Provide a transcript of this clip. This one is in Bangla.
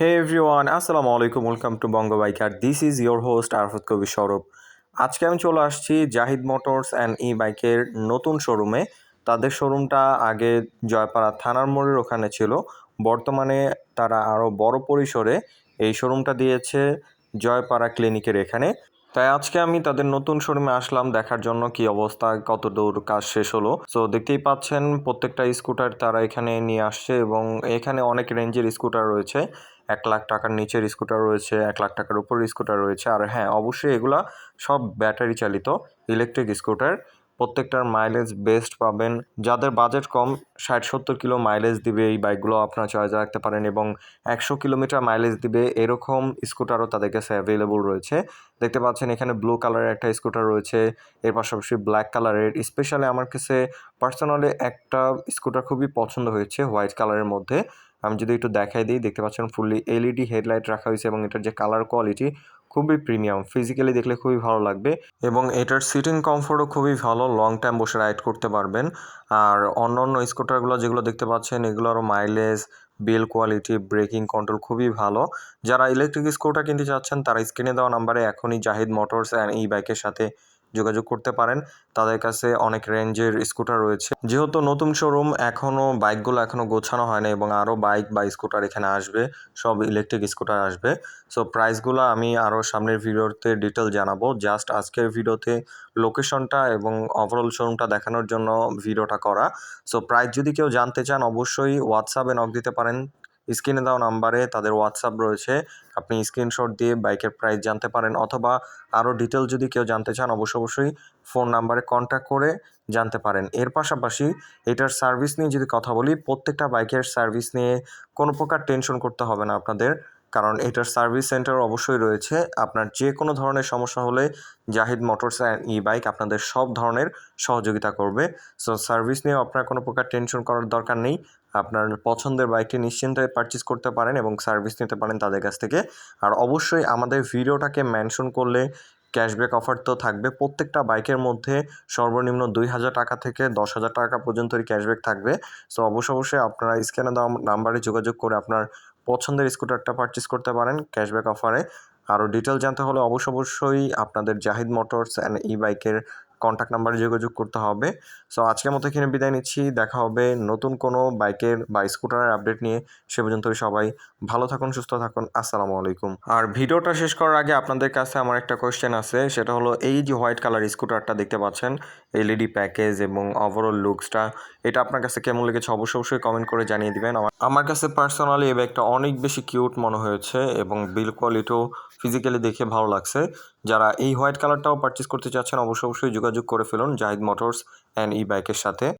Hey এভরিওয়ান আসসালামু আলাইকুম welcome to Banga biker this is your host Arafat Kabi Sourav আজকে আমি চলে আসছি জাহিদ মোটরস অ্যান্ড ই বাইকের নতুন শোরুমে তাদের শোরুমটা আগে জয়পাড়া থানার মোড়ের ওখানে ছিল। বর্তমানে তারা আরও বড় পরিসরে এই শোরুমটা দিয়েছে জয়পাড়া ক্লিনিকের এখানে। তাই আজকে আমি তাদের নতুন শোরুমে আসলাম দেখার জন্য কি অবস্থা কত দূর কাজ শেষ হলো। সো দেখতেই পাচ্ছেন প্রত্যেকটা স্কুটার তারা এখানে নিয়ে আসছে এবং এখানে অনেক রেঞ্জের স্কুটার রয়েছে। এক লাখ টাকার নিচের স্কুটার রয়েছে, এক লাখ টাকার উপর স্কুটার রয়েছে। আর হ্যাঁ অবশ্যই এগুলা সব ব্যাটারি চালিত ইলেকট্রিক স্কুটার প্রত্যেকটার মাইলেজ বেস্ট পাবেন। যাদের বাজেট কম, ষাট, সত্তর কিলো মাইলেজ দিবে এই বাইকগুলো আপনারা চয়েস রাখতে পারেন এবং একশো কিলোমিটার মাইলেজ দিবে এরকম স্কুটারও তাদের কাছে অ্যাভেলেবল রয়েছে। দেখতে পাচ্ছেন এখানে ব্লু কালারের একটা স্কুটার রয়েছে, এর পাশাপাশি ব্ল্যাক কালারের স্পেশালি আমার কাছে পার্সোনালি একটা স্কুটার খুবই পছন্দ হয়েছে হোয়াইট কালারের মধ্যে। আমি যদি একটু দেখাই দিই, দেখতে পাচ্ছেন ফুললি এলইডি হেডলাইট রাখা হয়েছে এবং এটার যে কালার কোয়ালিটি খুবই প্রিমিয়াম ফিজিক্যালি দেখলে খুবই ভালো লাগবে এবং এটার সিটিং কমফোর্টও খুবই ভালো। লং টাইম বসে রাইড করতে পারবেন। আর অন্য অন্য স্কুটারগুলো যেগুলো দেখতে পাচ্ছেন, এগুলোরও mileage build quality braking control খুবই ভালো। যারা ইলেকট্রিক স্কুটার কিনতে চাচ্ছেন, তারা স্ক্রিনে দেওয়া নাম্বারে এখনই জাহিদ মোটরস অ্যান্ড এই বাইকের সাথে যোগাযোগ করতে পারেন। তাদের কাছে অনেক রেঞ্জের স্কুটার রয়েছে। যেহেতু নতুন শোরুম এখনও বাইকগুলো এখনও গোছানো হয় না এবং আরও বাইক বা স্কুটার এখানে আসবে। সব ইলেকট্রিক স্কুটার আসবে। সো প্রাইসগুলো আমি আরও সামনের ভিডিওতে ডিটেল জানাব। জাস্ট আজকের ভিডিওতে লোকেশনটা এবং ওভারঅল শোরুমটা দেখানোর জন্য ভিডিওটা করা। সো প্রাইস যদি কেউ জানতে চান, অবশ্যই হোয়াটসঅ্যাপে নক দিতে পারেন। স্ক্রিনে দেওয়া নাম্বারে তাদের হোয়াটসঅ্যাপ রয়েছে। আপনি স্ক্রিনশট দিয়ে বাইকের প্রাইস জানতে পারেন অথবা আরও ডিটেল যদি কেউ জানতে চান অবশ্য অবশ্যই ফোন নাম্বারে কন্ট্যাক্ট করে জানতে পারেন। এর পাশাপাশি এটার সার্ভিস নিয়ে যদি কথা বলি, প্রত্যেকটা বাইকের সার্ভিস নিয়ে কোনো প্রকার টেনশন করতে হবে না আপনাদের। কারণ এটার সার্ভিস সেন্টার অবশ্যই রয়েছে। আপনার যে কোনো ধরনের সমস্যা হলে Zahid Motors and E bike আপনাদের সব ধরনের সহযোগিতা করবে। সো, সার্ভিস নিয়ে আপনার কোনো প্রকার টেনশন করার দরকার নেই। আপনার পছন্দের বাইকটি নিশ্চিন্তে পারচেস করতে পারেন এবং সার্ভিস নিতে পারেন তাদের কাছ থেকে। আর অবশ্যই আমাদের ভিডিওটাকে মেনশন করলে ক্যাশব্যাক অফার তো থাকবে। প্রত্যেকটা বাইকের মধ্যে সর্বনিম্ন দুই হাজার টাকা থেকে দশ হাজার টাকা পর্যন্তই ক্যাশব্যাক থাকবে। সো অবশ্য অবশ্যই আপনারা স্ক্যানে দেওয়া নাম্বারে যোগাযোগ করে আপনার পছন্দের স্কুটারটা পারচেস করতে পারেন ক্যাশব্যাক অফারে আরও ডিটেল জানতে হলে অবশ্য অবশ্যই আপনাদের জাহিদ মোটরস অ্যান্ড ই বাইকের কন্ট্যাক্ট নাম্বারে যোগাযোগ করতে হবে। সো আজকের মতো এখানে বিদায় নিচ্ছি। দেখা হবে নতুন কোনো বাইকের বা স্কুটারের আপডেট নিয়ে। সে পর্যন্ত সবাই ভালো থাকুন, সুস্থ থাকুন। আসসালামু আলাইকুম। আর ভিডিওটা শেষ করার আগে আপনাদের কাছে আমার একটা কোয়েশ্চেন আছে। সেটা হলো, এই যে হোয়াইট কালার স্কুটারটা দেখতে পাচ্ছেন এলইডি প্যাকেজ এবং ওভারঅল লুকসটা এটা আপনার কাছে কেমন লেগেছে? অবশ্যই অবশ্যই কমেন্ট করে জানিয়ে দিবেন। আমার আমার কাছে পার্সোনালি এই ব্যাগটা অনেক বেশি কিউট মনে হয়েছে এবং বিল কোয়ালিটিও ফিজিক্যালি দেখে ভালো লাগছে। যারা এই হোয়াইট কালারটাও পারচেস করতে চাচ্ছেন, অবশ্যই অবশ্যই যোগাযোগ করে ফেলুন জাহিদ মোটরস অ্যান্ড ই বাইকের সাথে।